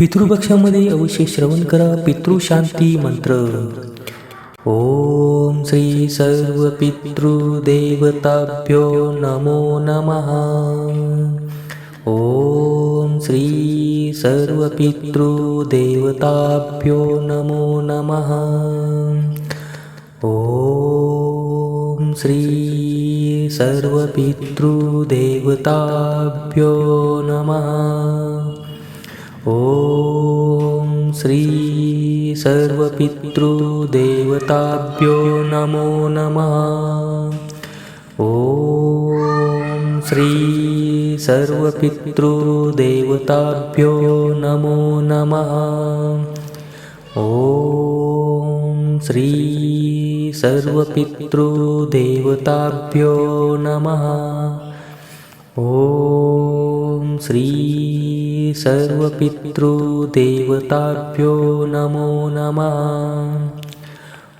पितृपक्षामध्ये अवश्य श्रवण करा पितृशांती मंत्र। ओम श्री सर्व पितृदेवताभ्यो नमो नमः। ओम श्री सर्व पितृदेवताभ्यो नमो नमः। ॐ श्री सर्वपितृदेवताभ्यो नमः ॐ श्री सर्वपितृदेवताभ्यो नमो नमः। ॐ श्री सर्वपितृदेवताभ्यो नमो नमः। ॐ श्री सर्वपितृदेवताभ्यो नमः। ॐ श्री सर्वपितृदेवताभ्यो नमो नमः।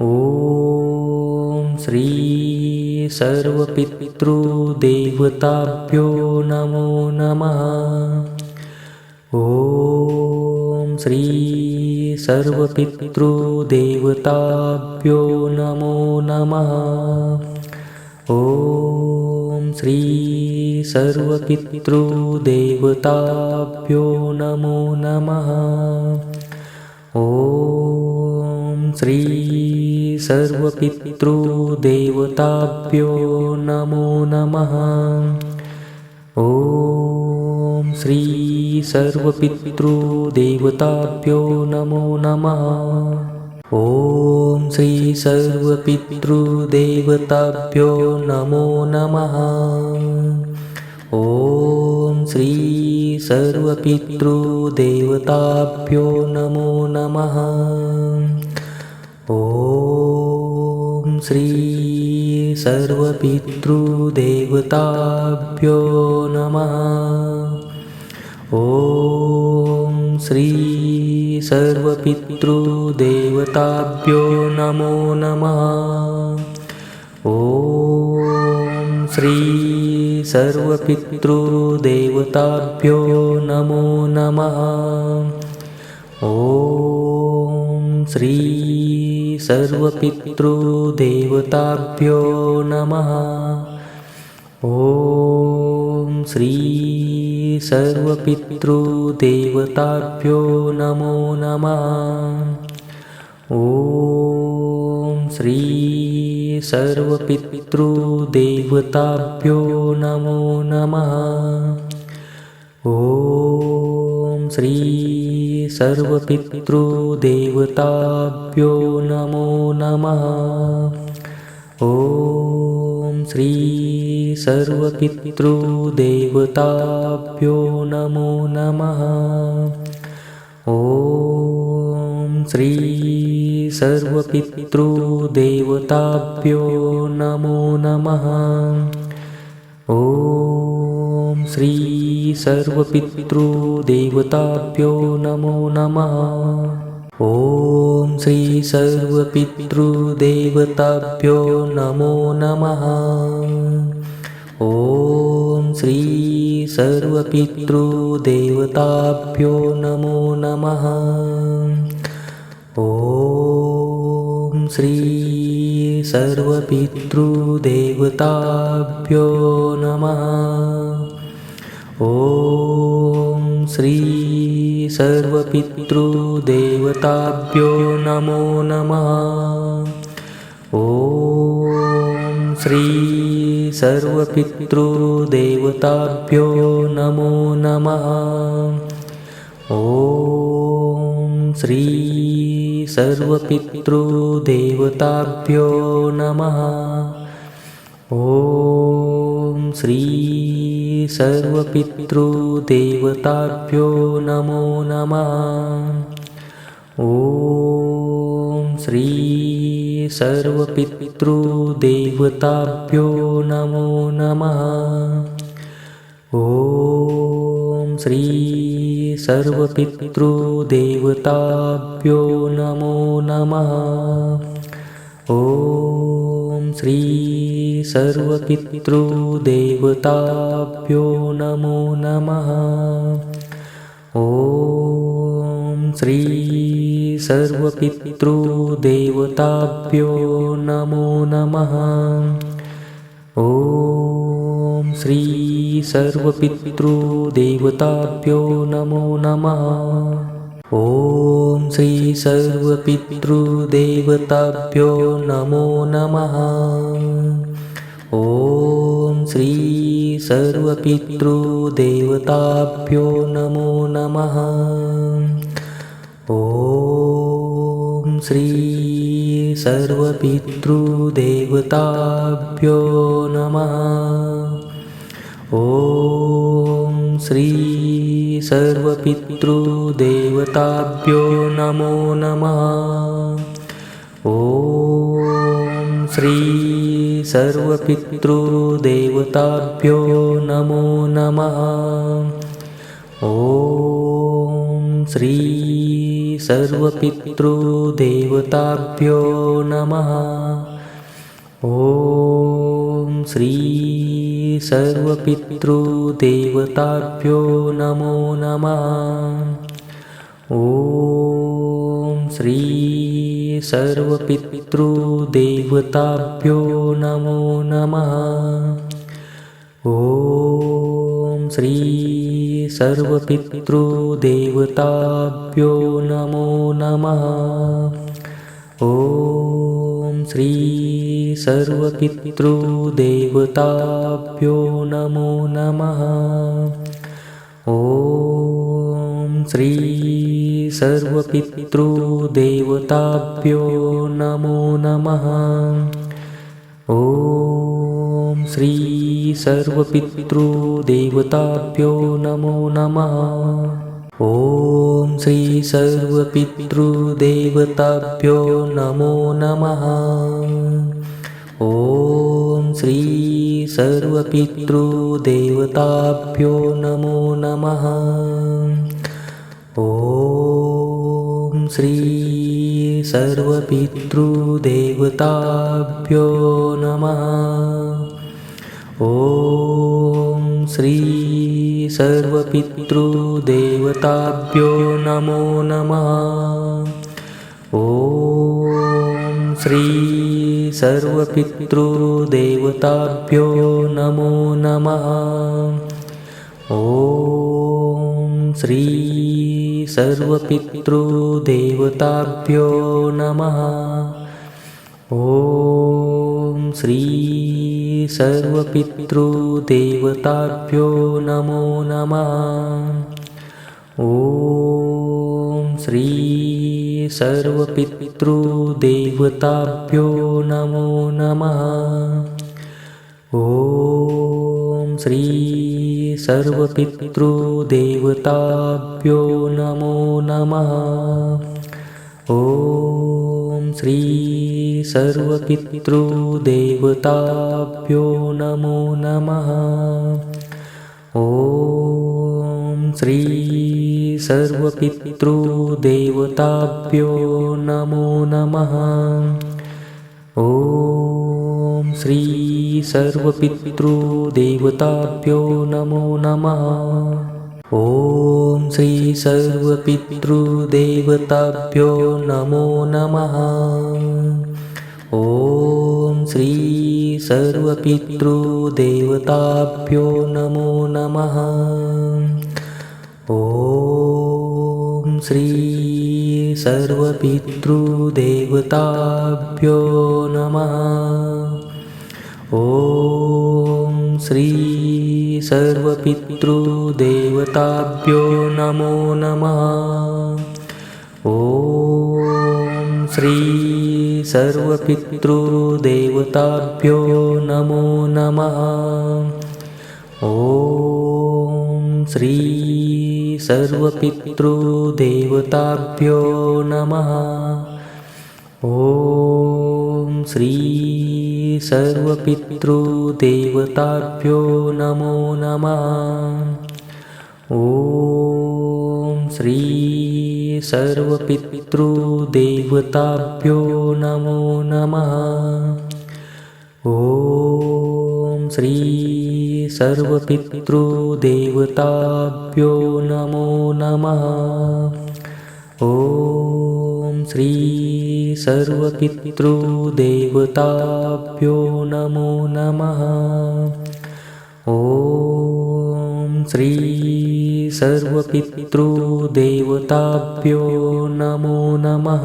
ॐ श्री सर्वपितृदेवताभ्यो नमो नमः। ॐ श्री सर्वपितृदेवताभ्यो नमो नमः। ॐ श्री सर्वपितृदेवताभ्यो नमो नमः। ॐ श्री सर्वपितृदेवताभ्यो नमो नमः। ॐ श्री सर्वपितृदेवताभ्यो नमो नमः। ॐ श्री सर्वपितृदेवताभ्यो नमो नमः ॐ श्री सर्वपितृदेवताभ्यो नमो नमः। ॐ श्री सर्वपितृदेवताभ्यो नमः। ॐ श्री सर्वपितृदेवताभ्यो नमो नमः। ॐ श्री सर्वपितृदेवताभ्यो नमो नमः। ॐ श्री सर्वपितृदेवताभ्यो नमः। ॐ श्री सर्वपितृदेवताभ्यो नमो नमः। ॐ श्री सर्वपितृदेवताभ्यो नमो नमः। ॐ श्री सर्वपितृदेवताभ्यो नमो नमः। ॐ श्री सर्वपितृदेवताभ्यो नमो नमः। ॐ श्री सर्वपितृदेवताभ्यो नमो नमः। ॐ श्री सर्वपितृदेवताभ्यो नमो नमः। ॐ श्री सर्वपितृदेवताभ्यो नमो नमः। ॐ श्री सर्वपितृदेवताभ्यो नमो नमः ॐ श्री सर्वपितृदेवताभ्यो नमः। ॐ श्री सर्वपितृदेवताभ्यो नमो नमः। ॐ श्री सर्वपितृदेवताभ्यो नमो नमः। ॐ श्री सर्वपितृदेवताभ्यो नमः। ॐ श्री सर्वपितृदेवताभ्यो नमो नमः। ॐ श्री सर्वपितृदेवताभ्यो नमो नमः। ॐ श्री सर्वपितृदेवताभ्यो नमो नमः। ॐ श्री सर्वपितृदेवताभ्यो नमो नमः। ॐ श्री सर्वपितृदेवताभ्यो नमो नमः। ॐ श्री सर्वपितृदेवताभ्यो नमो नमः। ॐ श्री सर्वपितृदेवताभ्यो नमो नमः। ॐ श्री सर्वपितृदेवताभ्यो नमो नमः। ॐ श्री सर्वपितृदेवताभ्यो नमः ॐ श्री सर्वपितृदेवताभ्यो नमो नमः। ॐ श्री सर्वपितृदेवताभ्यो नमो नमः। ॐ श्री सर्वपितृदेवताभ्यो नमः। ॐ श्री सर्वपितृदेवताभ्यो नमो नमः। ॐ श्री सर्वपितृदेवताभ्यो नमो नमः। ॐ श्री सर्वपितृदेवताभ्यो नमो नमः। ॐ श्री सर्वपितृदेवताभ्यो नमो नमः। ॐ श्री सर्वपितृदेवताभ्यो नमो नमः। ॐ श्री सर्वपितृदेवताभ्यो नमो नमः। ॐ श्री सर्वपितृदेवताभ्यो नमो नमः ॐ श्री सर्वपितृदेवताभ्यो नमो नमः। ॐ श्री सर्वपितृदेवताभ्यो नमः। ॐ श्री सर्वपितृदेवताभ्यो नमो नमः। ॐ श्री सर्वपितृदेवताभ्यो नमो नमः। ॐ श्री सर्वपितृदेवताभ्यो नमः। ॐ श्री सर्वपितृदेवताभ्यो नमो नमः। ॐ श्री सर्वपितृदेवताभ्यो नमो नमः। ॐ श्री सर्वपितृदेवताभ्यो नमो नमः। ॐ श्री सर्वपितृदेवताभ्यो नमो नमः। ॐ श्री सर्वपितृदेवताभ्यो नमो नमः। ॐ श्री सर्वपितृदेवताभ्यो नमो नमः। ॐ श्री सर्वपितृदेवताभ्यो नमो नमः। ॐ श्री सर्वपितृदेवताभ्यो नमो नमः ॐ श्री सर्वपितृदेवताभ्यो नमः। ॐ श्री सर्वपितृदेवताभ्यो नमो नमः। ॐ श्री सर्वपितृदेवताभ्यो नमो नमः। ॐ श्री सर्वपितृदेवताभ्यो नमः। ॐ श्री सर्वपितृदेवताभ्यो नमो नमः। ॐ श्री सर्वपितृदेवताभ्यो नमो नमः। ॐ श्री सर्वपितृदेवताभ्यो नमो नमः। ॐ श्री सर्वपितृदेवताभ्यो नमो नमः। ॐ श्री सर्वपितृदेवताभ्यो नमो नमः।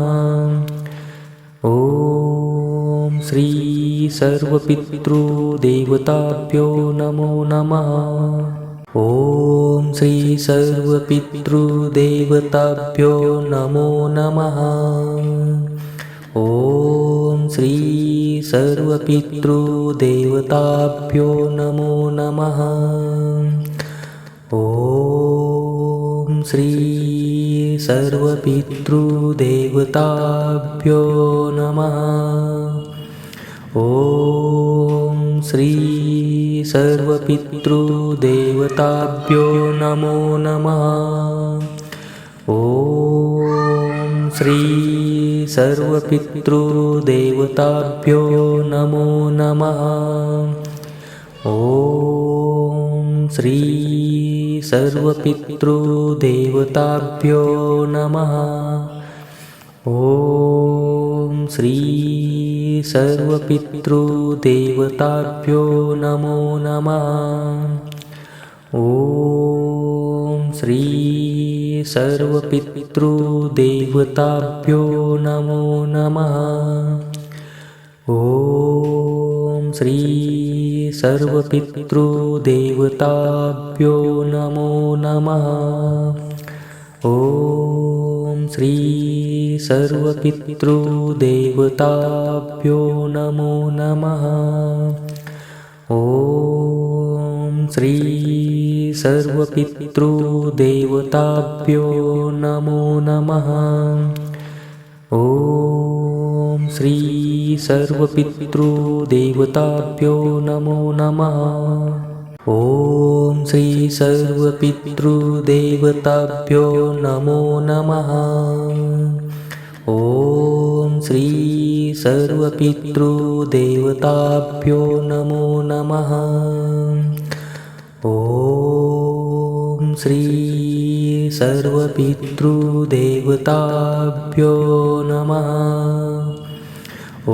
ॐ श्री सर्वपितृदेवताभ्यो नमो नमः। ॐ श्री सर्वपितृदेवताभ्यो नमो नमः। ॐ श्री सर्वपितृदेवताभ्यो नमो नमः। ॐ श्री सर्वपितृदेवताभ्यो नमः ॐ श्री सर्वपितृदेवताभ्यो नमो नमः। ॐ श्री सर्वपितृदेवताभ्यो नमो नमः। ॐ श्री सर्वपितृदेवताभ्यो नमः। ॐ श्री सर्वपितृदेवताभ्यो नमो नमः। ॐ श्री सर्वपितृदेवताभ्यो नमो नमः। ॐ श्री सर्वपितृदेवताभ्यो नमो नमः। ॐ श्री सर्वपितृदेवताभ्यो नमो नमः। ॐ श्री सर्वपितृदेवताभ्यो नमो नमः। ॐ श्री सर्वपितृदेवताभ्यो नमो नमः। ॐ श्री सर्वपितृदेवताभ्यो नमो नमः ॐ श्री सर्वपितृदेवताभ्यो नमो नमः। ॐ श्री सर्वपितृदेवताभ्यो नमः।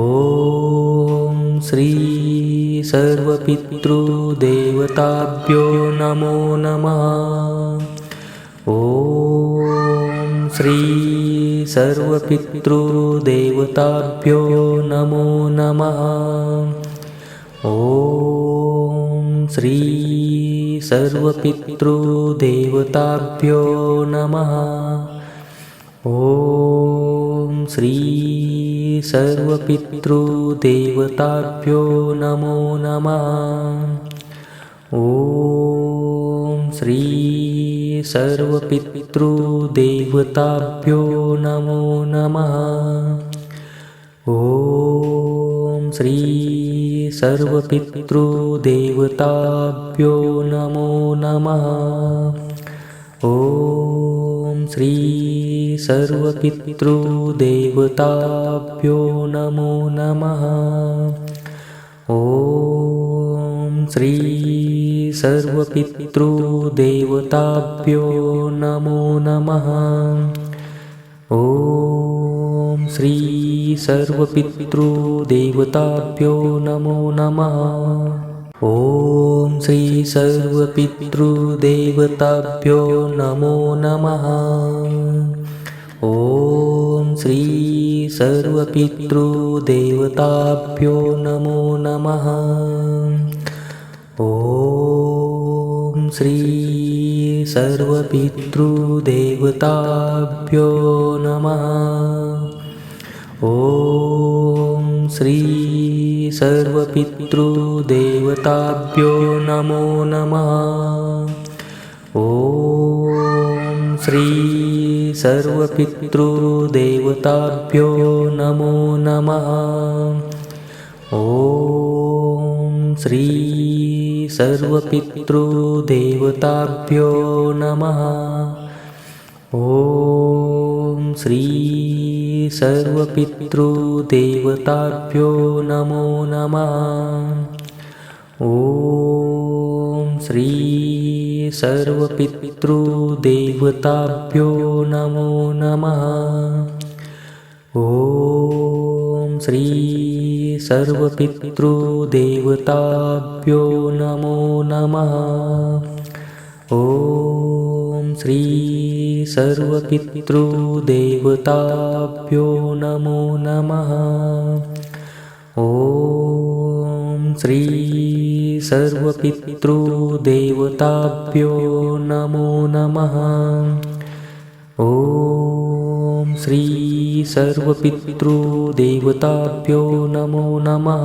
ॐ श्री सर्वपितृदेवताभ्यो नमो नमः। ॐ श्री सर्वपितृदेवताभ्यो नमो नमः। ॐ श्री सर्वपितृदेवताभ्यो नमः। ॐ श्री सर्वपितृदेवताभ्यो नमो नमः। ॐ श्री सर्वपितृदेवताभ्यो नमो नमः। ॐ श्री सर्वपितृदेवताभ्यो नमो नमः। ॐ श्री सर्वपितृदेवताभ्यो नमो नमः। ॐ श्री सर्वपितृदेवताभ्यो नमो नमः। ॐ श्री सर्वपितृदेवताभ्यो नमो नमः। ॐ श्री सर्वपितृदेवताभ्यो नमो नमः। ॐ श्री सर्वपितृदेवताभ्यो नमो नमः ॐ श्री सर्वपितृदेवताभ्यो नमः। ॐ श्री सर्वपितृदेवताभ्यो नमो नमः। ॐ श्री सर्वपितृदेवताभ्यो नमो नमः। ॐ श्री सर्वपितृदेवताभ्यो नमः। ॐ श्री सर्वपितृदेवताभ्यो नमो नमः। ॐ श्री सर्वपितृदेवताभ्यो नमो नमः। ॐ श्री सर्वपितृदेवताभ्यो नमो नमः। ॐ श्री सर्वपितृदेवताभ्यो नमो नमः। ॐ श्री सर्वपितृदेवताभ्यो नमो। नमः ॐ श्री सर्वपितृदेवताभ्यो नमो नमः